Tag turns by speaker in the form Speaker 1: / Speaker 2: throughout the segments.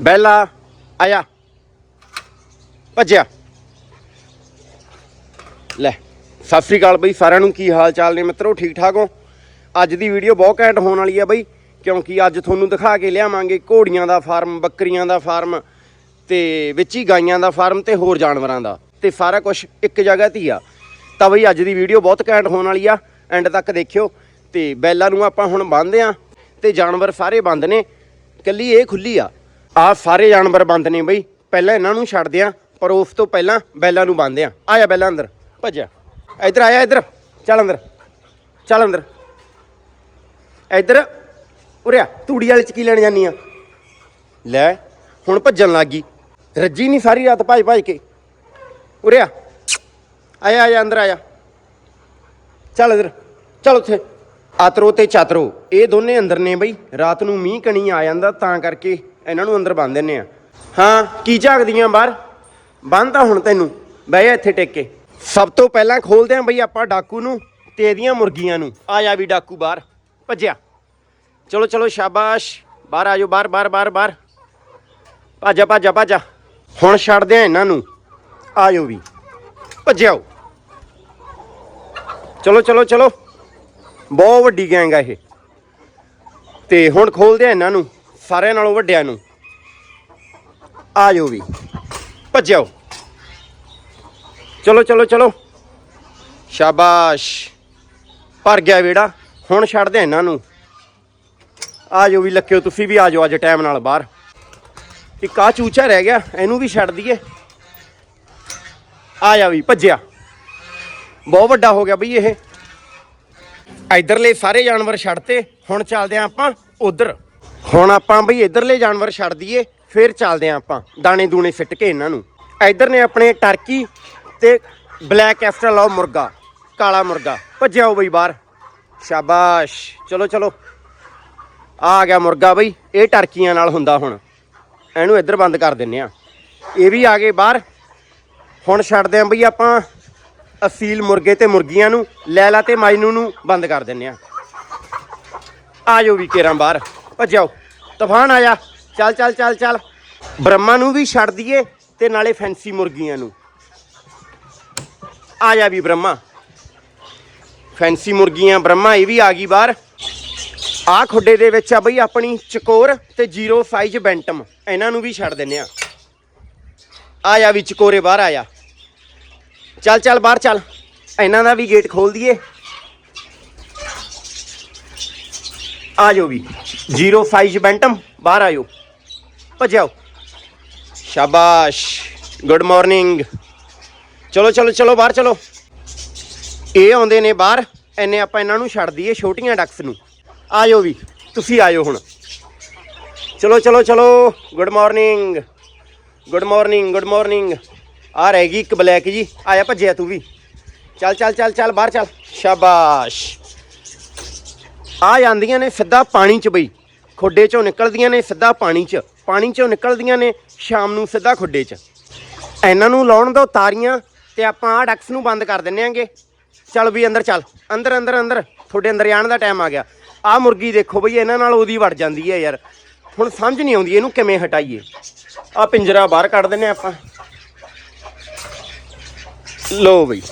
Speaker 1: ਬੈਲਾ, ਆਇਆ। ਭੱਜਿਆ। ਲੈ, ਸਤਿ ਸ੍ਰੀ ਅਕਾਲ ਬਈ, ਸਾਰਿਆਂ ਨੂੰ ਕੀ ਹਾਲ ਚਾਲ ਨੇ ਮਿੱਤਰੋ? ਠੀਕ ਠਾਕ ਹੋ? ਅੱਜ ਦੀ ਵੀਡੀਓ ਬਹੁਤ ਘੈਂਟ ਹੋਣ ਵਾਲੀ ਆ ਬਈ, ਕਿਉਂਕਿ ਅੱਜ ਤੁਹਾਨੂੰ ਦਿਖਾ ਕੇ ਲਿਆਵਾਂਗੇ ਘੋੜੀਆਂ ਦਾ ਫਾਰਮ, ਬੱਕਰੀਆਂ ਦਾ ਫਾਰਮ ਤੇ ਵਿੱਚ ਹੀ ਗਾਈਆਂ ਦਾ ਫਾਰਮ ਤੇ ਹੋਰ ਜਾਨਵਰਾਂ ਦਾ। ਤੇ ਸਾਰਾ ਕੁਝ ਇੱਕ ਜਗ੍ਹਾ ਤੇ ਹੀ ਆ। ਤਾਂ ਬਈ ਅੱਜ ਦੀ ਵੀਡੀਓ ਬਹੁਤ ਘੈਂਟ ਹੋਣ ਵਾਲੀ ਆ। ਐਂਡ ਤੱਕ ਦੇਖਿਓ। ਤੇ ਬੈਲਾਂ ਨੂੰ ਆਪਾਂ ਹੁਣ ਬੰਨ੍ਹਦੇ ਆ। ਤੇ ਜਾਨਵਰ ਸਾਰੇ ਬੰਦ ਨੇ। ਕੱਲੀ ਇਹ ਖੁੱਲੀ ਆ। ਆ ਸਾਰੇ ਜਾਨਵਰ ਬੰਦ ਨੇ ਬਈ। ਪਹਿਲਾਂ ਇਹਨਾਂ ਨੂੰ ਛੱਡਦੇ ਆ, ਪਰ ਉਸ ਤੋਂ ਪਹਿਲਾਂ ਬੈਲਾਂ ਨੂੰ ਬੰਨ੍ਹਦੇ ਆ। ਆਇਆ ਬੈਲਾਂ ਅੰਦਰ, ਭੱਜਿਆ। ਇੱਧਰ ਆਇਆ ਇੱਧਰ। ਚੱਲ ਅੰਦਰ ਚੱਲ ਅੰਦਰ। ਇੱਧਰ ਉਰਿਆ ਤੂੜੀ ਵਾਲੇ ਚ ਕੀ ਲੈਣ ਜਾਨੀ ਆ? ਲੈ, ਹੁਣ ਭੱਜਣ ਲੱਗ ਗਈ। ਰੱਜੀ ਨਹੀਂ ਸਾਰੀ ਰਾਤ ਭੱਜ ਭੱਜ ਕੇ। ਉਰਿਆ ਆਇਆ ਆਇਆ ਅੰਦਰ ਆਇਆ ਚੱਲ ਇੱਧਰ, ਚੱਲ ਉੱਥੇ। ਆਤਰੋ ਤੇ ਚਾਤਰੋ, ਇਹ ਦੋਨੇ ਅੰਦਰ ਨੇ ਬਈ। ਰਾਤ ਨੂੰ ਮੀਂਹ ਕਣੀ ਆ ਜਾਂਦਾ, ਤਾਂ ਕਰਕੇ ਇਹਨਾਂ ਨੂੰ ਅੰਦਰ ਬੰਨ ਦਿੰਨੇ ਆ। ਹਾਂ, ਕੀ ਝਾਕਦੀਆਂ ਬਾਹਰ? ਬੰਨ ਤਾਂ ਹੁਣ ਤੈਨੂੰ। ਬਹਿ ਜਾ ਇੱਥੇ ਟਿਕ। ਕੇ ਸਭ ਤੋਂ ਪਹਿਲਾਂ ਖੋਲਦੇ ਆਂ ਬਈ ਆਪਾਂ ਡਾਕੂ ਨੂੰ ਤੇ ਇਹਦੀਆਂ ਮੁਰਗੀਆਂ ਨੂੰ। ਆ ਜਾ ਵੀ ਡਾਕੂ ਬਾਹਰ। ਭੱਜਿਆ। ਚਲੋ ਚਲੋ, ਸ਼ਾਬਾਸ਼। ਬਾਹਰ ਆ ਜਾਓ, ਬਾਹਰ ਬਾਹਰ ਬਾਹਰ ਬਾਹਰ। ਭਾਜਾ ਭਾਜਾ ਭਾਜਾ। ਹੁਣ ਛੱਡਦੇ ਆ ਇਹਨਾਂ ਨੂੰ। ਆ ਜਾਓ ਵੀ। ਭੱਜਿਆਓ। ਚਲੋ ਚਲੋ ਚਲੋ। ਬਹੁਤ ਵੱਡੀ ਗੈਂਗ ਆ ਇਹ। ਤੇ ਹੁਣ ਖੋਲਦੇ ਆ ਇਹਨਾਂ ਨੂੰ। ਸਾਰਿਆਂ ਨਾਲੋਂ ਵੱਡਿਆਂ ਨੂੰ। ਆ ਜਾਓ ਵੀ। ਭੱਜਿਓ ਚਲੋ ਚਲੋ ਚਲੋ। ਸ਼ਾਬਾਸ਼। ਭਰ ਗਿਆ ਵੇੜਾ ਹੁਣ ਛੱਡਦੇ ਇਹਨਾਂ ਨੂੰ। ਆ ਜਾਓ ਵੀ ਲੱਕਿਓ ਤੁਸੀਂ ਵੀ ਆ ਜਾਓ ਅੱਜ ਟਾਈਮ ਨਾਲ ਬਾਹਰ। ਇੱਕ ਆ ਚੂਚਾ ਰਹਿ ਗਿਆ, ਇਹਨੂੰ ਵੀ ਛੱਡ ਦਈਏ। ਆ ਜਾ ਵੀ, ਭੱਜਿਆ। ਬਹੁਤ ਵੱਡਾ ਹੋ ਗਿਆ ਬਈ ਇਹ। ਇਧਰਲੇ ਸਾਰੇ ਜਾਨਵਰ ਛੱਡਤੇ, ਹੁਣ ਚੱਲਦੇ ਆਂ ਆਪਾਂ ਉਧਰ। ਹੁਣ ਆਪਾਂ ਬਈ ਇਧਰਲੇ ਜਾਨਵਰ ਛੱਡ ਦਈਏ, ਫਿਰ ਚੱਲਦੇ ਆਂ ਆਪਾਂ, ਦਾਣੇ ਦੂਣੇ ਸਿੱਟ ਕੇ ਇਹਨਾਂ ਨੂੰ। ਇਧਰ ਨੇ ਆਪਣੇ ਟਰਕੀ ਤੇ ਬਲੈਕ ਐਫਟਰਲੋ ਮੁਰਗਾ, ਕਾਲਾ ਮੁਰਗਾ ਭੱਜਿਆਓ ਬਈ ਬਾਹਰ। ਸ਼ਾਬਾਸ਼, ਚਲੋ ਚਲੋ। ਆ ਗਿਆ ਮੁਰਗਾ ਬਈ, ਇਹ ਟਰਕੀਆਂ ਨਾਲ ਹੁੰਦਾ ਹੁਣ। ਇਹਨੂੰ ਇੱਧਰ ਬੰਦ ਕਰ ਦਿੰਨੇ ਆ। ਇਹ ਵੀ ਆ ਗਏ ਬਾਹਰ। ਹੁਣ ਛੱਡਦੇ ਆਂ ਬਈ ਆਪਾਂ ਅਸੀਲ ਮੁਰਗੇ ਤੇ ਮੁਰਗੀਆਂ ਨੂੰ, ਲੈਲਾ ਤੇ ਮਾਈਨੂ ਨੂੰ ਬੰਦ ਕਰ ਦਿੰਨੇ ਆ। ਆ ਜਾਓ ਵੀ ਕੇਰਾਂ ਬਾਹਰ। ਭੱਜਾਓ ਤੂਫਾਨ ਆਇਆ। ਚੱਲ ਚੱਲ ਚੱਲ ਚੱਲ। ਬ੍ਰਹਮਾ ਨੂੰ ਵੀ ਛੱਡ ਦਈਏ ਤੇ ਨਾਲੇ ਫੈਂਸੀ ਮੁਰਗੀਆਂ ਨੂੰ। ਆ ਜਾ ਵੀ ਬ੍ਰਹਮਾ। ਫੈਂਸੀ ਮੁਰਗੀਆਂ, ਬ੍ਰਹਮਾ, ਇਹ ਵੀ ਆ ਗਈ ਬਾਹਰ। ਆ ਖੁੱਡੇ ਦੇ ਵਿੱਚ ਆ ਬਈ ਆਪਣੀ ਚਕੋਰ ਤੇ ਜ਼ੀਰੋ ਸਾਈਜ਼ ਬੈਂਟਮ। ਇਹਨਾਂ ਨੂੰ ਵੀ ਛੱਡ ਦਿੰਨੇ ਆ। ਆ ਜਾ ਵੀ ਚਕੋਰੇ ਬਾਹਰ ਆ ਜਾ। ਚੱਲ ਚੱਲ, ਬਾਹਰ ਚੱਲ। ਇਹਨਾਂ ਦਾ ਵੀ ਗੇਟ ਖੋਲ ਦਈਏ। ਆ ਜਾਓ ਵੀ। ਜ਼ੀਰੋ ਸਾਈਜ਼ ਬੈਂਟਮ ਬਾਹਰ ਆਇਓ ਭਜਾਓ ਸ਼ਾਬਾਸ਼। ਗੁੱਡ ਮਾਰਨਿੰਗ ਚਲੋ ਚਲੋ ਚਲੋ, ਬਾਹਰ ਚਲੋ। ਇਹ ਆਉਂਦੇ ਨੇ ਬਾਹਰ। ਐਨੇ ਆਪਾਂ ਇਹਨਾਂ ਨੂੰ ਛੱਡ ਦਈਏ ਛੋਟੀਆਂ ਡਕਸ ਨੂੰ। ਆ ਆਇਓ ਵੀ। ਤੁਸੀਂ ਆਇਓ ਹੁਣ। ਚਲੋ ਚਲੋ ਚਲੋ। Good morning good morning good morning ਆ ਰਹਿ ਗਈ ਇੱਕ ਬਲੈਕ ਜੀ। ਆਇਆ ਭੱਜਿਆ ਤੂੰ ਵੀ। ਚੱਲ ਚੱਲ ਚੱਲ ਚੱਲ, ਬਾਹਰ ਚੱਲ। ਸ਼ਾਬਾਸ਼। ਆ ਜਾਂਦੀਆਂ ਨੇ ਸਿੱਧਾ ਪਾਣੀ 'ਚ ਬਈ। ਖੁੱਡੇ 'ਚੋਂ ਨਿਕਲਦੀਆਂ ਨੇ ਸਿੱਧਾ ਪਾਣੀ 'ਚ। ਪਾਣੀ 'ਚੋਂ ਨਿਕਲਦੀਆਂ ਨੇ ਸ਼ਾਮ ਨੂੰ ਸਿੱਧਾ ਖੁੱਡੇ 'ਚ। ਇਹਨਾਂ ਨੂੰ ਲਾਉਣ ਦੋ ਤਾਰੀਆਂ ਤੇ ਆਪਾਂ ਆ ਡਕਸ ਨੂੰ ਬੰਦ ਕਰ ਦਿੰਨੇ ਆਂਗੇ। ਚੱਲ ਵੀ ਅੰਦਰ ਚੱਲ। ਅੰਦਰ ਅੰਦਰ ਅੰਦਰ। ਤੁਹਾਡੇ ਅੰਦਰ ਜਾਣ ਦਾ ਟਾਈਮ ਆ ਗਿਆ। ਆ ਮੁਰਗੀ ਦੇਖੋ ਬਈ, ਇਹਨਾਂ ਨਾਲ ਉਹਦੀ ਵੜ ਜਾਂਦੀ ਹੈ ਯਾਰ। ਹੁਣ ਸਮਝ ਨਹੀਂ ਆਉਂਦੀ ਇਹਨੂੰ ਕਿਵੇਂ ਹਟਾਈਏ। ਆ ਪਿੰਜਰਾ ਬਾਹਰ ਕੱਢ ਦਿੰਨੇ ਆਪਾਂ। ਲੋ ਬਈ।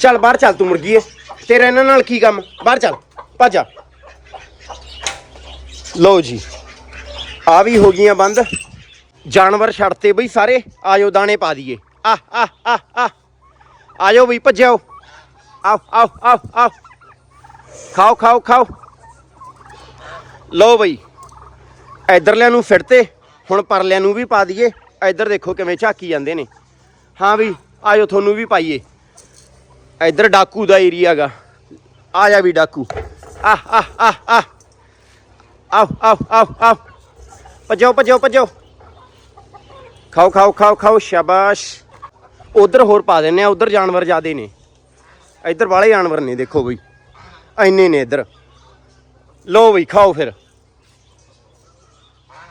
Speaker 1: ਚੱਲ ਬਾਹਰ ਚੱਲ ਤੂੰ ਮੁਰਗੀ ਏ। ਤੇਰਾ ਇਹਨਾਂ ਨਾਲ ਕੀ ਕੰਮ? ਬਾਹਰ ਚੱਲ। ਭੱਜ ਜਾ ਲੋ ਜੀ, ਆ ਵੀ ਹੋ ਗਈਆਂ ਬੰਦ। ਜਾਨਵਰ ਛੱਡਤੇ ਬਈ ਸਾਰੇ ਆਜੋ ਦਾਣੇ ਪਾ ਦਈਏ। ਆ ਆ ਆ ਆ। ਆਜੋ ਬਈ ਭੱਜਿਓ ਆਓ ਆਓ ਆਓ ਆਓ। ਖਾਓ ਖਾਓ ਖਾਓ। ਲਓ ਬਈ ਇਧਰਲਿਆਂ ਨੂੰ ਫਿਰਤੇ ਹੁਣ ਪਰਲਿਆਂ ਨੂੰ ਵੀ ਪਾ ਦਈਏ। ਇਧਰ ਦੇਖੋ ਕਿਵੇਂ ਝਾਕੀ ਜਾਂਦੇ ਨੇ। ਹਾਂ ਵੀ ਆਜੋ ਤੁਹਾਨੂੰ ਵੀ ਪਾਈਏ। ਇਧਰ ਡਾਕੂ ਦਾ ਏਰੀਆ ਗਾ ਆ ਜਾ ਵੀ ਡਾਕੂ। ਆ ਆ ਆ ਆ। ਆਓ ਆਓ ਆਓ ਆਓ ਭੱਜੋ ਭੱਜੋ ਭੱਜੋ। ਖਾਓ ਖਾਓ ਖਾਓ ਖਾਓ, ਸ਼ਾਬਾਸ਼। ਉਧਰ ਹੋਰ ਪਾ ਦਿੰਨੇ ਆ, ਉਧਰ ਜਾਨਵਰ ਜ਼ਿਆਦੇ ਨੇ। ਇੱਧਰ ਵਾਲੇ ਜਾਨਵਰ ਨੇ, ਦੇਖੋ ਬਈ। ਐਨੇ ਨੇ ਇੱਧਰ। ਲੋ ਬਈ, ਖਾਓ ਫਿਰ।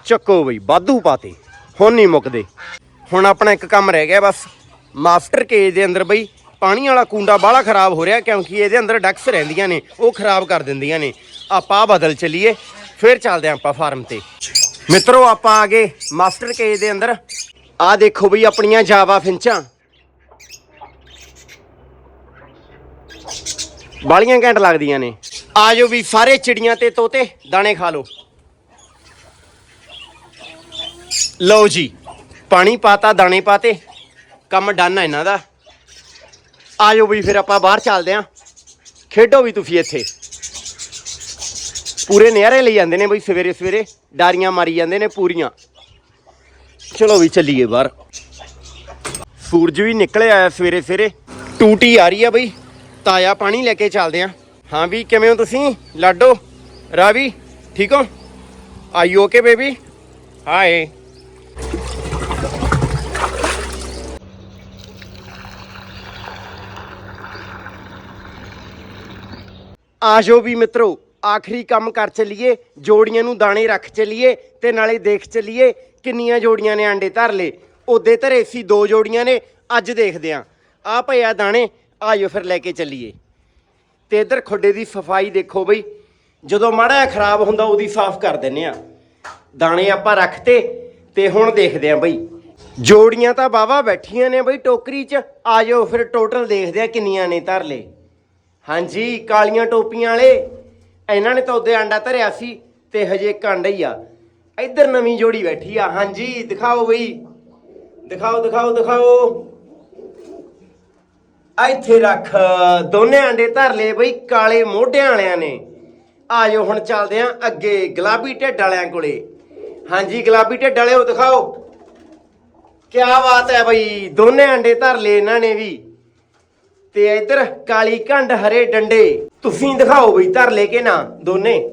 Speaker 1: ਚੱਕੋ ਬਈ ਬਾਧੂ ਪਾਤੇ। ਹੁਣ ਨਹੀਂ ਮੁੱਕਦੇ। ਹੁਣ ਆਪਣਾ ਇੱਕ ਕੰਮ ਰਹਿ ਗਿਆ ਬਸ। ਮਾਸਟਰ ਕੇਜ ਦੇ ਅੰਦਰ ਬਈ, ਪਾਣੀ ਵਾਲਾ ਕੁੰਡਾ ਬਾਹਲਾ ਖਰਾਬ ਹੋ ਰਿਹਾ ਕਿਉਂਕਿ ਇਹਦੇ ਅੰਦਰ ਡਕਸ ਰਹਿੰਦੀਆਂ ਨੇ, ਉਹ ਖਰਾਬ ਕਰ ਦਿੰਦੀਆਂ ਨੇ। ਆਪਾਂ ਬਦਲ ਚਲੀਏ। ਫਿਰ ਚੱਲਦੇ ਹਾਂ ਆਪਾਂ ਫਾਰਮ ਤੇ। ਮਿੱਤਰੋ, ਆਪਾਂ ਆ ਗਏ ਮਾਸਟਰ ਕੇਜ ਦੇ ਅੰਦਰ। ਆ ਦੇਖੋ ਬਈ ਆਪਣੀਆਂ ਜਾਵਾ ਫਿੰਚਾਂ। ਬਾਲੀਆਂ ਘੈਂਟ ਲੱਗਦੀਆਂ ਨੇ। ਆ ਜਾਓ ਵੀ ਸਾਰੇ ਚਿੜੀਆਂ ਤੇ ਤੋਤੇ, ਦਾਣੇ ਖਾ ਲਓ। ਲਓ ਜੀ, ਪਾਣੀ ਪਾਤਾ, ਦਾਣੇ ਪਾਤੇ। ਕੰਮ ਡਨ ਆ ਇਹਨਾਂ ਦਾ। ਆ ਜਾਓ ਵੀ ਫਿਰ ਆਪਾਂ ਬਾਹਰ ਚੱਲਦੇ ਆਂ। ਖੇਡੋ ਵੀ ਤੁਸੀਂ ਇੱਥੇ। ਪੂਰੇ ਨਿਆਰੇ ਲਈ ਜਾਂਦੇ ਨੇ ਬਈ, ਸਵੇਰੇ ਸਵੇਰੇ ਡਾਰੀਆਂ ਮਾਰੀ ਜਾਂਦੇ ਨੇ ਪੂਰੀਆਂ। ਚਲੋ ਵੀ ਚੱਲੀਏ ਬਾਹਰ। ਸੂਰਜ ਵੀ ਨਿਕਲੇ ਆਇਆ ਸਵੇਰੇ ਸਵੇਰੇ। ਟੂਟੀ ਆ ਰਹੀ ਆ ਬਈ, ਤਾਜ਼ਾ ਪਾਣੀ ਲੈ ਕੇ ਚੱਲਦੇ ਆਂ। ਹਾਂ ਵੀ ਕਿਵੇਂ ਹੋ ਤੁਸੀਂ? ਲਾਡੋ, ਰਾਵੀ, ਠੀਕ ਹੋ? Are you okay baby? ਹਾਏ। ਆਜੋ ਵੀ ਮਿੱਤਰੋ। ਆਖਰੀ ਕੰਮ ਕਰ ਚੱਲੀਏ, ਜੋੜੀਆਂ ਨੂੰ ਦਾਣੇ ਰੱਖ ਚੱਲੀਏ ਤੇ ਨਾਲੇ ਦੇਖ ਚੱਲੀਏ ਕਿੰਨੀਆਂ ਜੋੜੀਆਂ ਨੇ ਆਂਡੇ ਧਰ ਲਏ। ਉਹਦੇ ਧਰੇ ਸੀ ਦੋ ਜੋੜੀਆਂ ਨੇ, ਅੱਜ ਦੇਖਦੇ ਆਂ। ਆ ਭਈਆ ਦਾਣੇ, ਆਜੋ ਫਿਰ ਲੈ ਕੇ ਚੱਲੀਏ। ਤੇ ਇਧਰ ਖੁੱਡੇ ਦੀ ਸਫ਼ਾਈ ਦੇਖੋ ਬਈ, ਜਦੋਂ ਮਾੜਾ ਖਰਾਬ ਹੁੰਦਾ ਉਹਦੀ ਸਾਫ਼ ਕਰ ਦਿੰਨੇ ਆ। ਦਾਣੇ ਆਪਾਂ ਰੱਖਤੇ ਤੇ ਹੁਣ ਦੇਖਦੇ ਆਂ ਬਈ। ਜੋੜੀਆਂ ਤਾਂ ਬਾਵਾ ਬੈਠੀਆਂ ਨੇ ਬਈ ਟੋਕਰੀ 'ਚ, ਆਜੋ ਫਿਰ ਟੋਟਲ ਦੇਖਦੇ ਆ ਕਿੰਨੀਆਂ ਨੇ ਧਰ ਲਏ। ਹਾਂਜੀ, ਕਾਲੀਆਂ ਟੋਪੀਆਂ ਵਾਲੇ। ਇਹਨਾਂ ਨੇ ਤਾਂ ਉਹਦੇ ਆਂਡਾ ਧਰਿਆ ਸੀ ਤੇ ਹਜੇ ਇੱਕ ਆਂਡਾ ਹੀ ਆ। ਇੱਧਰ ਨਵੀਂ ਜੋੜੀ ਬੈਠੀ ਆ। ਹਾਂਜੀ, ਦਿਖਾਓ ਬਈ। ਦਿਖਾਓ ਦਿਖਾਓ ਦਿਖਾਓ। ਇੱਥੇ ਰੱਖ। ਦੋਨੇ ਆਂਡੇ ਧਰ ਲਏ ਬਈ, ਕਾਲੇ ਮੋਢਿਆਂ ਵਾਲਿਆਂ ਨੇ। ਆਜੋ ਹੁਣ ਚੱਲਦੇ ਆਂ ਅੱਗੇ ਗੁਲਾਬੀ ਢਿੱਡ ਵਾਲਿਆਂ ਕੋਲੇ। ਹਾਂਜੀ, ਗੁਲਾਬੀ ਢਿੱਡ ਵਾਲੇ ਉਹ ਦਿਖਾਓ। ਕੀ ਬਾਤ ਹੈ ਬਈ, ਦੋਨੇ ਆਂਡੇ ਧਰ ਲਏ ਇਹਨਾਂ ਨੇ ਵੀ। ਤੇ ਇੱਧਰ ਕਾਲੀ ਕੰਡ ਹਰੇ ਡੰਡੇ। ਤੁਸੀਂ ਦਿਖਾਓ ਬਈ, ਧਰ ਲੈ ਕੇ ਨਾ, ਦੋਨੇ।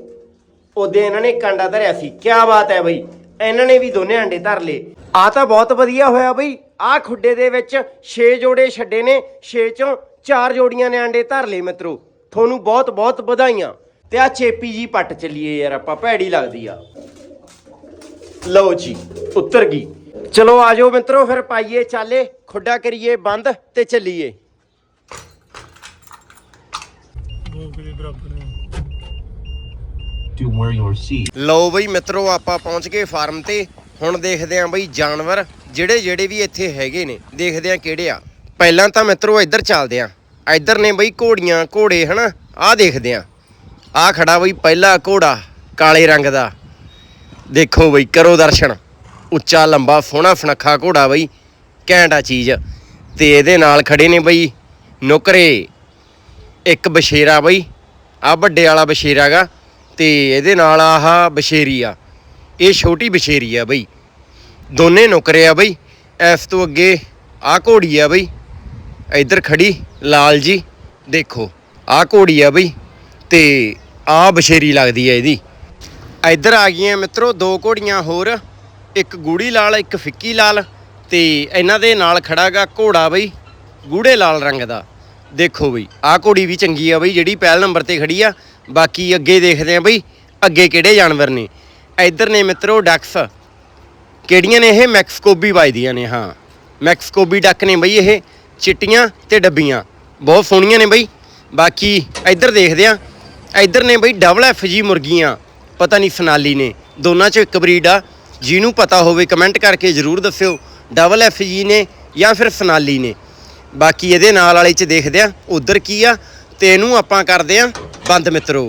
Speaker 1: ਉਹਦੇ ਇਹਨਾਂ ਨੇ ਕਾਂਡਾ ਧਰਿਆ ਸੀ। ਕੀ ਬਾਤ ਹੈ ਬਈ, ਇਹਨਾਂ ਨੇ ਵੀ ਦੋਨੇ ਆਂਡੇ ਧਰ ਲਏ। ਆ ਤਾਂ ਬਹੁਤ ਵਧੀਆ ਹੋਇਆ ਬਈ ਆ ਖੁੱਡੇ ਦੇ ਵਿੱਚ 6 ਜੋੜੇ ਛੱਡੇ ਨੇ 6 ਚੋਂ 4 ਜੋੜੀਆਂ ਨੇ ਆਂਡੇ ਧਰ ਲਏ ਮਿੱਤਰੋ। ਤੁਹਾਨੂੰ ਬਹੁਤ ਬਹੁਤ ਵਧਾਈਆਂ। ਤੇ ਆ ਚੇਪੀ ਜੀ ਪੱਟ ਚੱਲੀਏ ਯਾਰ, ਆਪਾਂ ਭੈੜੀ ਲੱਗਦੀ ਆ। ਲਓ ਜੀ, ਉੱਤਰ ਗਈ। ਚਲੋ ਆਜੋ ਮਿੱਤਰੋ, ਫਿਰ ਪਾਈਏ ਚਾਲੇ, ਖੁੱਡਾ ਕਰੀਏ ਬੰਦ ਤੇ ਚੱਲੀਏ। ਲਓ ਬਈ ਮਿੱਤਰੋ, ਆਪਾਂ ਪਹੁੰਚ ਗਏ ਫਾਰਮ ਤੇ। ਹੁਣ ਦੇਖਦੇ ਆਂ ਬਈ ਜਾਨਵਰ ਜਿਹੜੇ ਜਿਹੜੇ ਵੀ ਇੱਥੇ ਹੈਗੇ ਨੇ, ਦੇਖਦੇ ਆਂ ਕਿਹੜੇ ਆ। ਪਹਿਲਾਂ ਤਾਂ ਮਿੱਤਰੋ, ਇੱਧਰ ਚੱਲਦੇ ਆਂ। ਇੱਧਰ ਨੇ ਬਈ ਘੋੜੀਆਂ, ਘੋੜੇ, ਹਨਾ? ਆਹ ਦੇਖਦੇ ਆਂ। ਆਹ ਖੜਾ ਬਈ ਪਹਿਲਾ ਘੋੜਾ, ਕਾਲੇ ਰੰਗ ਦਾ। ਦੇਖੋ ਬਈ, ਕਰੋ ਦਰਸ਼ਨ। ਉੱਚਾ, ਲੰਬਾ ਸੋਹਣਾ ਫਣਖਾ ਘੋੜਾ ਬਈ। ਘੈਂਟਾ ਚੀਜ਼। ਤੇ ਇਹਦੇ ਨਾਲ ਖੜੇ ਨੇ ਬਈ ਨੁਕਰੇ। ਇੱਕ ਬਸ਼ੇਰਾ ਬਈ ਆ ਵੱਡੇ ਵਾਲਾ ਬਸ਼ੇਰਾ ਗਾ ਤੇ ਇਹਦੇ ਨਾਲ ਆਹ ਬਸ਼ੇਰੀ ਆ। ਇਹ ਛੋਟੀ ਬਸ਼ੇਰੀ ਆ ਬਈ। ਦੋਨੇ ਨੁਕਰੇ ਆ ਬਈ। ਇਸ ਤੋਂ ਅੱਗੇ ਆ ਘੋੜੀ ਆ ਬਈ। ਇੱਧਰ ਖੜੀ, ਲਾਲ ਜੀ, ਦੇਖੋ ਆ ਘੋੜੀ ਆ ਬਈ ਤੇ ਆ ਬਸ਼ੇਰੀ ਲੱਗਦੀ ਆ ਇਹਦੀ। ਇੱਧਰ ਆ ਗਈਆਂ ਮਿੱਤਰੋ, ਦੋ ਘੋੜੀਆਂ ਹੋਰ, ਇੱਕ ਗੂੜੀ ਲਾਲ, ਇੱਕ ਫਿੱਕੀ ਲਾਲ ਤੇ ਇਹਨਾਂ ਦੇ ਨਾਲ ਖੜਾਗਾ ਘੋੜਾ ਬਈ, ਗੂੜੇ ਲਾਲ ਰੰਗ ਦਾ। ਦੇਖੋ ਬਈ, ਆਹ ਘੋੜੀ ਵੀ ਚੰਗੀ ਆ ਬਈ, ਜਿਹੜੀ ਪਹਿਲ ਨੰਬਰ ਤੇ ਖੜੀ ਆ। ਬਾਕੀ ਅੱਗੇ ਦੇਖਦੇ ਆ ਬਈ, ਅੱਗੇ ਕਿਹੜੇ ਜਾਨਵਰ ਨੇ। ਇੱਧਰ ਨੇ ਮਿੱਤਰੋ ਡਕਸ। ਕਿਹੜੀਆਂ ਨੇ ਇਹ? ਮੈਕਸਕੋਬੀ ਵੱਜਦੀਆਂ ਨੇ, ਹਾਂ। ਮੈਕਸਕੋਬੀ ਡੱਕ ਨੇ ਬਈ ਇਹ, ਚਿੱਟੀਆਂ ਤੇ ਡੱਬੀਆਂ। ਬਹੁਤ ਸੋਹਣੀਆਂ ਨੇ ਬਈ। ਬਾਕੀ ਇੱਧਰ ਦੇਖਦੇ ਆ, ਇੱਧਰ ਨੇ ਬਈ ਡਬਲ ਐਫ ਜੀ ਮੁਰਗੀਆਂ। ਪਤਾ ਨਹੀਂ ਸਨਾਲੀ ਨੇ, ਦੋਨਾਂ ਚੋਂ ਇੱਕ ਬਰੀਡ ਆ। ਜਿਹਨੂੰ ਪਤਾ ਹੋਵੇ ਕਮੈਂਟ ਕਰਕੇ ਜਰੂਰ ਦੱਸਿਓ, ਡਬਲ ਐਫ ਜੀ ਨੇ ਜਾਂ ਫਿਰ ਸਨਾਲੀ ਨੇ। ਬਾਕੀ ਇਹਦੇ ਨਾਲ ਵਾਲੇ ਚ ਦੇਖਦੇ ਆ, ਉਧਰ ਕੀ ਆ, ਤੇ ਇਹਨੂੰ ਆਪਾਂ ਕਰਦੇ ਆ ਬੰਦ ਮਿੱਤਰੋ।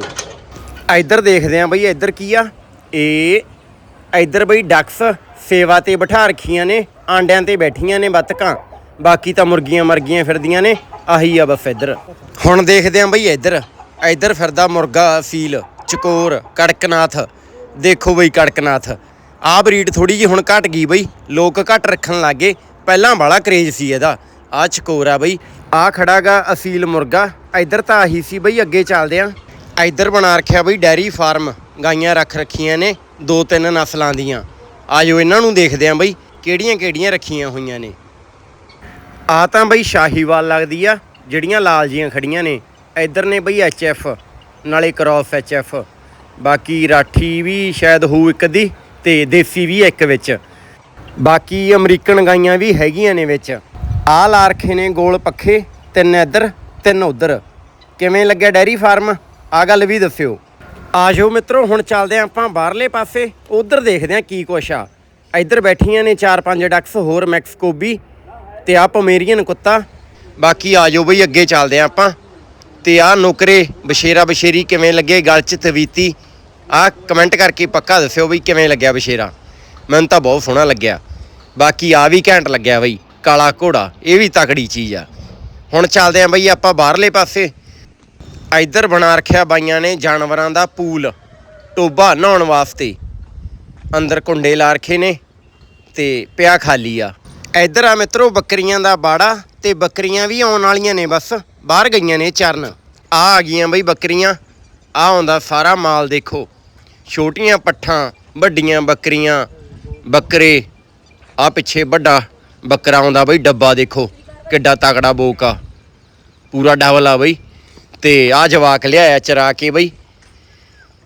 Speaker 1: ਇੱਧਰ ਦੇਖਦੇ ਆ ਬਈ, ਇੱਧਰ ਕੀ ਆ? ਇਹ ਇੱਧਰ ਬਈ ਡਕਸ ਸੇਵਾ ਤੇ ਬਿਠਾ ਰੱਖੀਆਂ ਨੇ, ਆਂਡਿਆਂ ਤੇ ਬੈਠੀਆਂ ਨੇ ਬੱਤਕਾਂ। ਬਾਕੀ ਤਾਂ ਮੁਰਗੀਆਂ ਮਰਗੀਆਂ ਫਿਰਦੀਆਂ ਨੇ, ਆਹੀ ਆ ਬਸ ਇੱਧਰ। ਹੁਣ ਦੇਖਦੇ ਆ ਬਈ ਇੱਧਰ ਇੱਧਰ ਫਿਰਦਾ ਮੁਰਗਾ ਫੀਲ, ਚਕੋਰ, ਕੜਕਨਾਥ। ਦੇਖੋ ਬਈ ਕੜਕਨਾਥ, ਆਹ ਬਰੀਡ ਥੋੜੀ ਜਿਹੀ ਹੁਣ ਘਟ ਗਈ ਬਈ, ਲੋਕ ਘੱਟ ਰੱਖਣ ਲੱਗੇ ਪਹਿਲਾਂ ਵਾਲਾ ਕਰੇਜ ਸੀ ਇਹਦਾ। ਆਹ ਚਕੋਰ ਆ ਬਈ ਆਹ ਖੜਾਗਾ ਅਸੀਲ ਮੁਰਗਾ, ਇੱਧਰ ਤਾਂ ਆਹੀ ਸੀ ਬਈ, ਅੱਗੇ ਚੱਲਦੇ ਆ। ਇੱਧਰ ਬਣਾ ਰੱਖਿਆ ਬਈ ਡੈਰੀ ਫਾਰਮ, ਗਾਈਆਂ ਰੱਖ ਰੱਖੀਆਂ ਨੇ, ਦੋ ਤਿੰਨ ਨਸਲਾਂ ਦੀਆਂ। ਆਜੋ ਇਹਨਾਂ ਨੂੰ ਦੇਖਦੇ ਆਂ ਬਈ, ਕਿਹੜੀਆਂ ਕਿਹੜੀਆਂ ਰੱਖੀਆਂ ਹੋਈਆਂ ਨੇ। ਆ ਤਾਂ ਬਈ ਸ਼ਾਹੀਵਾਲ ਲੱਗਦੀ ਆ, ਜਿਹੜੀਆਂ ਲਾਲ ਜੀਆਂ ਖੜੀਆਂ ਨੇ। ਇੱਧਰ ਨੇ ਬਈ ਐਫ, ਨਾਲੇ ਕ੍ਰਾਸ ਐਫ। ਬਾਕੀ ਰਾਠੀ ਵੀ ਸ਼ਾਇਦ ਹੋਊ ਇੱਕ ਦੀ, ਤੇ ਦੇਸੀ ਵੀ ਇੱਕ ਵਿੱਚ। ਬਾਕੀ ਅਮਰੀਕਨ ਗਾਈਆਂ ਵੀ ਹੈਗੀਆਂ ਨੇ ਵਿੱਚ। ਆਹ ਲਾ ਰੱਖੇ ਨੇ ਗੋਲ ਪੱਖੇ, ਤਿੰਨ ਇੱਧਰ, ਤਿੰਨ ਉੱਧਰ। ਕਿਵੇਂ ਲੱਗਿਆ ਡੈਰੀ ਫਾਰਮ? ਆ ਗੱਲ ਵੀ ਦੱਸਿਓ। ਆ ਜਾਓ ਮਿੱਤਰੋ, ਹੁਣ ਚੱਲਦੇ ਆਂ ਆਪਾਂ ਬਾਹਰਲੇ ਪਾਸੇ। ਉਧਰ ਦੇਖਦੇ ਆਂ ਕੀ ਕੁਛ ਆ। ਇੱਧਰ ਬੈਠੀਆਂ ਨੇ ਚਾਰ ਪੰਜ ਡਕਸ, ਹੋਰ ਮੈਕਸਕੋਬੀ ਤੇ ਆ ਪਮੇਰੀਅਨ ਕੁੱਤਾ। ਬਾਕੀ ਆ ਜਾਓ ਬਈ, ਅੱਗੇ ਚੱਲਦੇ ਆਂ ਆਪਾਂ। ਤੇ ਆ ਨੌਕਰੇ, ਬਸ਼ੇਰਾ ਬਸ਼ੇਰੀ ਕਿਵੇਂ ਲੱਗੇ, ਗਲ 'ਚ ਤਵੀਤੀ। ਆ ਕਮੈਂਟ ਕਰਕੇ ਪੱਕਾ ਦੱਸਿਓ ਬਈ, ਕਿਵੇਂ ਲੱਗਿਆ ਬਸ਼ੇਰਾ। ਮੈਨੂੰ ਤਾਂ ਬਹੁਤ ਸੋਹਣਾ ਲੱਗਿਆ। ਬਾਕੀ ਆ ਵੀ ਘੈਂਟ ਲੱਗਿਆ ਬਈ। ਕਾਲਾ ਘੋੜਾ, ਇਹ ਵੀ ਤਕੜੀ ਚੀਜ਼ ਆ। ਹੁਣ ਚੱਲਦੇ ਆਂ ਬਈ ਆਪਾਂ ਬਾਹਰਲੇ ਪਾਸੇ। ਇੱਧਰ ਬਣਾ ਰੱਖਿਆ ਬਾਈਆਂ ਨੇ ਜਾਨਵਰਾਂ ਦਾ ਪੂਲ। ਟੋਬਾ ਨਹਾਉਣ ਵਾਸਤੇ। ਅੰਦਰ ਕੁੰਡੇ ਲਾ ਰੱਖੇ ਨੇ ਤੇ ਪਿਆ ਖਾਲੀ ਆ। ਇੱਧਰ ਆ ਮਿੱਤਰੋ, ਬੱਕਰੀਆਂ ਦਾ ਬਾੜਾ ਤੇ ਬੱਕਰੀਆਂ ਵੀ ਆਉਣ ਵਾਲੀਆਂ ਨੇ ਬਸ। ਬਾਹਰ ਗਈਆਂ ਨੇ ਚਰਨ। ਆ ਆ ਗਈਆਂ ਬਈ ਬੱਕਰੀਆਂ। ਆ ਆਉਂਦਾ ਸਾਰਾ ਮਾਲ ਦੇਖੋ। ਛੋਟੀਆਂ ਪੱਠਾਂ, ਵੱਡੀਆਂ ਬੱਕਰੀਆਂ, ਬੱਕਰੇ। ਆ ਪਿੱਛੇ ਵੱਡਾ ਬੱਕਰਾ ਆਉਂਦਾ ਬਈ, ਡੱਬਾ ਦੇਖੋ, ਕਿੱਡਾ ਤਕੜਾ ਬੋਕਾ। ਪੂਰਾ ਡਬਲ ਆ ਬਈ। ਤੇ ਆ ਜਵਾਕ ਲਿਆਇਆ ਚਰਾ ਕੇ ਬਈ।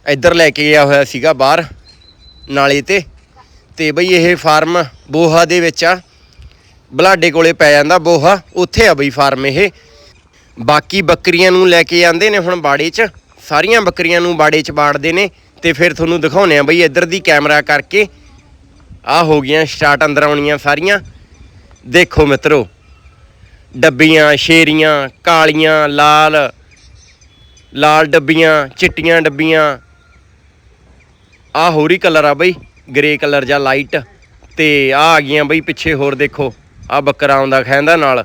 Speaker 1: ਇੱਧਰ ਲੈ ਕੇ ਗਿਆ ਹੋਇਆ ਸੀਗਾ ਬਾਹਰ, ਨਾਲੇ ਤੇ। ਤੇ ਬਈ ਇਹ ਫਾਰਮ ਬੋਹਾ ਦੇ ਵਿੱਚ ਆ। ਬਲਾਡੇ ਕੋਲੇ ਪੈ ਜਾਂਦਾ ਬੋਹਾ, ਉੱਥੇ ਆ ਬਈ ਫਾਰਮ ਇਹ। ਬਾਕੀ ਬੱਕਰੀਆਂ ਨੂੰ ਲੈ ਕੇ ਜਾਂਦੇ ਨੇ ਹੁਣ ਬਾੜੇ 'ਚ। ਸਾਰੀਆਂ ਬੱਕਰੀਆਂ ਨੂੰ ਬਾੜੇ 'ਚ ਬਾੜਦੇ ਨੇ। ਤੇ ਫਿਰ ਤੁਹਾਨੂੰ ਦਿਖਾਉਨੇ ਆ ਬਈ ਇੱਧਰ ਦੀ ਕੈਮਰਾ ਕਰਕੇ। ਆ ਹੋ ਗਈਆਂ ਸਟਾਰਟ, ਅੰਦਰ ਆਉਣੀਆਂ ਸਾਰੀਆਂ। ਦੇਖੋ ਮਿੱਤਰੋ, ਡੱਬੀਆਂ, ਸ਼ੇਰੀਆਂ, ਕਾਲੀਆਂ, ਲਾਲ ਲਾਲ ਡੱਬੀਆਂ, ਚਿੱਟੀਆਂ ਡੱਬੀਆਂ। ਆ ਹੋਰੀ ਕਲਰ ਆ ਬਈ, ਗ੍ਰੇ ਕਲਰ ਜਾਂ ਲਾਈਟ। ਤੇ ਆ ਆ ਗਈਆਂ ਬਈ ਪਿੱਛੇ ਹੋਰ ਦੇਖੋ ਆ ਬੱਕਰਾ ਆਉਂਦਾ ਖੈਂਦਾ ਨਾਲ।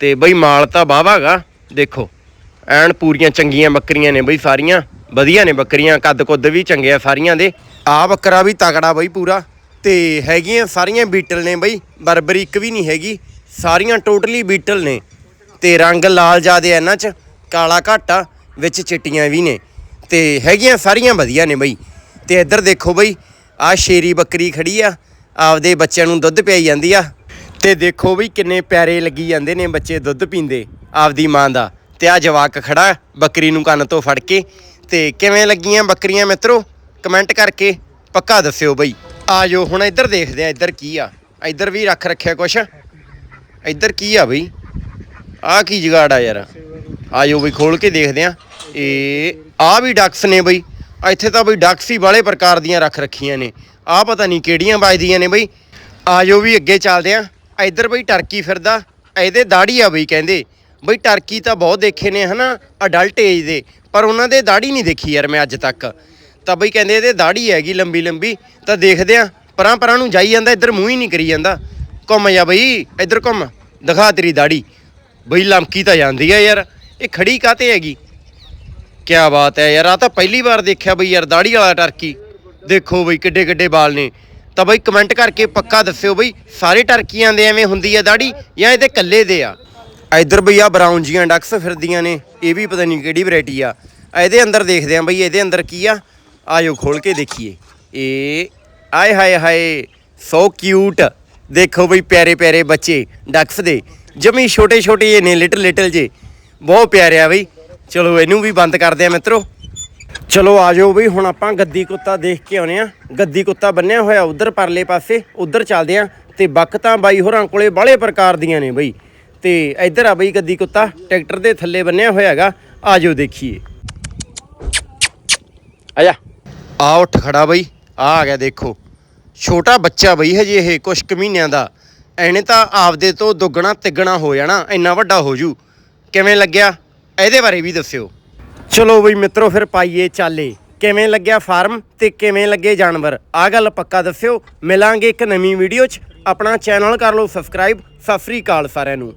Speaker 1: ਤੇ ਬਈ ਮਾਲ ਤਾਂ ਵਾਹਵਾਗਾ ਦੇਖੋ। ਐਨ ਪੂਰੀਆਂ ਚੰਗੀਆਂ ਬੱਕਰੀਆਂ ਨੇ ਬਈ ਸਾਰੀਆਂ, ਵਧੀਆ ਨੇ ਬੱਕਰੀਆਂ, ਕੱਦ ਕੁੱਦ ਵੀ ਚੰਗੇ ਆ ਸਾਰੀਆਂ ਦੇ। ਆ ਬੱਕਰਾ ਵੀ ਤਗੜਾ ਬਈ ਪੂਰਾ। ਤੇ ਹੈਗੀਆਂ ਸਾਰੀਆਂ ਬੀਟਲ ਨੇ ਬਈ, ਬਰਬਰੀ ਇੱਕ ਵੀ ਨਹੀਂ ਹੈਗੀ। ਸਾਰੀਆਂ ਟੋਟਲੀ ਬੀਟਲ ਨੇ ਤੇ ਰੰਗ ਲਾਲ ਜਿਆਦੇ ਇਹਨਾਂ ਚ, ਕਾਲਾ ਘੱਟ ਆ, ਵਿੱਚ ਚਿੱਟੀਆਂ ਵੀ ਨੇ। ਤੇ ਹੈਗੀਆਂ ਸਾਰੀਆਂ ਵਧੀਆ ਨੇ ਬਈ। ਤੇ ਇੱਧਰ ਦੇਖੋ ਬਈ ਆ ਸ਼ੇਰੀ ਬੱਕਰੀ ਖੜੀ ਆ, ਆਪਦੇ ਬੱਚਿਆਂ ਨੂੰ ਦੁੱਧ ਪਿਆਈ ਜਾਂਦੀ ਆ। ਤੇ ਦੇਖੋ ਬਈ ਕਿੰਨੇ ਪਿਆਰੇ ਲੱਗੀ ਜਾਂਦੇ ਨੇ ਬੱਚੇ ਦੁੱਧ ਪੀਂਦੇ, ਆਪਦੀ ਮਾਂ ਦਾ। ਤੇ ਆ ਜਵਾਕ ਖੜਾ, ਬੱਕਰੀ ਨੂੰ ਕੰਨ ਤੋਂ ਫੜ ਕੇ। ਤੇ ਕਿਵੇਂ ਲੱਗੀਆਂ ਬੱਕਰੀਆਂ ਮਿੱਤਰੋ? ਕਮੈਂਟ ਕਰਕੇ ਪੱਕਾ ਦੱਸਿਓ ਬਈ। ਆ ਜਾਓ ਹੁਣ ਇੱਧਰ ਦੇਖਦੇ ਆ, ਇੱਧਰ ਕੀ ਆ। ਇੱਧਰ ਵੀ ਰੱਖ ਰੱਖਿਆ ਕੁਛ। ਇੱਧਰ ਕੀ ਆ ਬਈ? ਆ ਕੀ ਜਗਾੜ ਆ ਯਾਰ? ਆ ਜਾਓ ਬਈ, ਖੋਲ ਕੇ ਦੇਖਦੇ ਆ। ਇਹ ਆ ਵੀ ਡਕਸ ਨੇ ਬਈ। ਇੱਥੇ ਤਾਂ ਬਈ ਡਕਸ ਹੀ ਵਾਲੇ ਪ੍ਰਕਾਰ ਦੀਆਂ ਰੱਖ ਰੱਖੀਆਂ ਨੇ। ਆ ਪਤਾ ਨਹੀਂ ਕਿਹੜੀਆਂ ਵੱਜਦੀਆਂ ਨੇ ਬਈ। ਆ ਜਾਓ ਵੀ ਅੱਗੇ ਚੱਲਦੇ ਆ। ਇੱਧਰ ਬਈ ਟਰਕੀ ਫਿਰਦਾ। ਇਹਦੇ ਦਾੜੀ ਆ ਬਈ ਕਹਿੰਦੇ। ਬਈ ਟਰਕੀ ਤਾਂ ਬਹੁਤ ਦੇਖੇ ਨੇ ਹਨਾ ਅਡਲਟ ਏਜ ਦੇ। ਪਰ ਉਹਨਾਂ ਦੇ ਦਾੜੀ ਨਹੀਂ ਦੇਖੀ ਯਾਰ ਮੈਂ ਅੱਜ ਤੱਕ। ਤਾਂ ਬਈ ਕਹਿੰਦੇ ਇਹਦੇ ਦਾੜੀ ਹੈਗੀ ਲੰਬੀ ਲੰਬੀ, ਤਾਂ ਦੇਖਦੇ ਆ ਪਰਾਂ ਪਰਾਂ ਨੂੰ ਜਾਈ ਜਾਂਦਾ, ਇੱਧਰ ਮੂੰਹ ਹੀ ਨਹੀਂ ਕਰੀ ਜਾਂਦਾ। ਘੁੰਮ ਜਾ ਬਈ, ਇੱਧਰ ਘੁੰਮ। ਦਿਖਾ ਤੇਰੀ ਦਾੜੀ ਬਈ ਲਮਕੀ ਤਾਂ ਜਾਂਦੀ ਆ ਯਾਰ। ਇਹ ਖੜੀ ਕਾਤੇ ਹੈਗੀ? ਕਿਆ ਬਾਤ ਹੈ ਯਾਰ ਆ ਤਾਂ ਪਹਿਲੀ ਵਾਰ ਦੇਖਿਆ ਬਈ ਯਾਰ ਦਾੜੀ ਵਾਲਾ ਟਰਕੀ। ਦੇਖੋ ਬਈ ਕਿੱਡੇ ਕਿੱਡੇ ਵਾਲ ਨੇ। ਤਾਂ ਬਈ ਕਮੈਂਟ ਕਰਕੇ ਪੱਕਾ ਦੱਸਿਓ ਬਈ, ਸਾਰੇ ਟਰਕੀਆਂ ਦੇ ਐਵੇਂ ਹੁੰਦੀ ਆ ਦਾੜੀ ਜਾਂ ਇਹਦੇ ਕੱਲੇ ਦੇ ਆ? ਇਧਰ ਬਈ ਆ ਬਰਾਊਨ ਜੀਆਂ ਡਕਸ ਫਿਰਦੀਆਂ ਨੇ, ਇਹ ਵੀ ਪਤਾ ਨਹੀਂ ਕਿਹੜੀ ਵੈਰਾਈਟੀ ਆ। ਇਹਦੇ ਅੰਦਰ ਦੇਖਦੇ ਆ ਬਈ, ਇਹਦੇ ਅੰਦਰ ਕੀ ਆ? ਆਜੋ ਖੋਲ ਕੇ ਦੇਖੀਏ। ਇਹ ਆਏ ਹਾਏ ਹਾਏ, ਸੋ ਕਿਊਟ ਦੇਖੋ ਬਈ ਪਿਆਰੇ ਪਿਆਰੇ ਬੱਚੇ, ਡਕਸ ਦੇ। ਜਮੀ ਛੋਟੇ ਛੋਟੇ ਜਿਹੇ ਨੇ, ਲਿਟਲ ਲਿਟਲ ਜੇ ਬਹੁਤ ਪਿਆਰੇ ਆ ਬਈ। ਚਲੋ ਇਹਨੂੰ ਵੀ ਬੰਦ ਕਰਦੇ ਆ ਮਿੱਤਰੋ। ਚਲੋ ਆ ਜਾਓ ਬਈ, ਹੁਣ ਆਪਾਂ ਗੱਦੀ ਕੁੱਤਾ ਦੇਖ ਕੇ ਆਉਨੇ ਆ। ਗੱਦੀ ਕੁੱਤਾ ਬੰਨਿਆ ਹੋਇਆ ਉਧਰ ਪਰਲੇ ਪਾਸੇ, ਉਧਰ ਚੱਲਦੇ ਆ। ਤੇ ਬੱਕ ਤਾਂ ਬਾਈ ਹੋਰਾਂ ਕੋਲੇ ਬਾਹਲੇ ਪ੍ਰਕਾਰ ਦੀਆਂ ਨੇ ਬਈ। ਤੇ ਇੱਧਰ ਆ ਬਈ ਗੱਦੀ ਕੁੱਤਾ, ਟਰੈਕਟਰ ਦੇ ਥੱਲੇ ਬੰਨਿਆ ਹੋਇਆ ਹੈਗਾ। ਆ ਜਾਓ ਦੇਖੀਏ। ਆਜਾ ਆ ਉੱਠ ਖੜਾ ਬਈ ਆ ਆ ਗਿਆ ਦੇਖੋ। ਛੋਟਾ ਬੱਚਾ ਬਈ ਹਜੇ ਇਹ ਕੁਛ ਕੁ ਮਹੀਨਿਆਂ ਦਾ। ਐਨੇ ਤਾਂ ਆਪਦੇ ਤੋਂ ਦੁੱਗਣਾ ਤਿੱਗਣਾ ਹੋ ਜਾਣਾ, ਇੰਨਾ ਵੱਡਾ ਹੋ ਜੂ। ਕਿਵੇਂ ਲੱਗਿਆ? ਇਹਦੇ ਬਾਰੇ ਵੀ ਦੱਸਿਓ। ਚਲੋ ਬਈ ਮਿੱਤਰੋ, ਫਿਰ ਪਾਈਏ ਚਾਲੇ। ਕਿਵੇਂ ਲੱਗਿਆ ਫਾਰਮ ਤੇ ਕਿਵੇਂ ਲੱਗੇ ਜਾਨਵਰ? ਆ ਗੱਲ ਪੱਕਾ ਦੱਸਿਓ। ਮਿਲਾਂਗੇ ਇੱਕ ਨਵੀਂ ਵੀਡੀਓ 'ਚ। ਆਪਣਾ ਚੈਨਲ ਕਰ ਲਓ ਸਬਸਕ੍ਰਾਈਬ ਸਤਿ ਸ੍ਰੀ ਅਕਾਲ ਸਾਰਿਆਂ ਨੂੰ।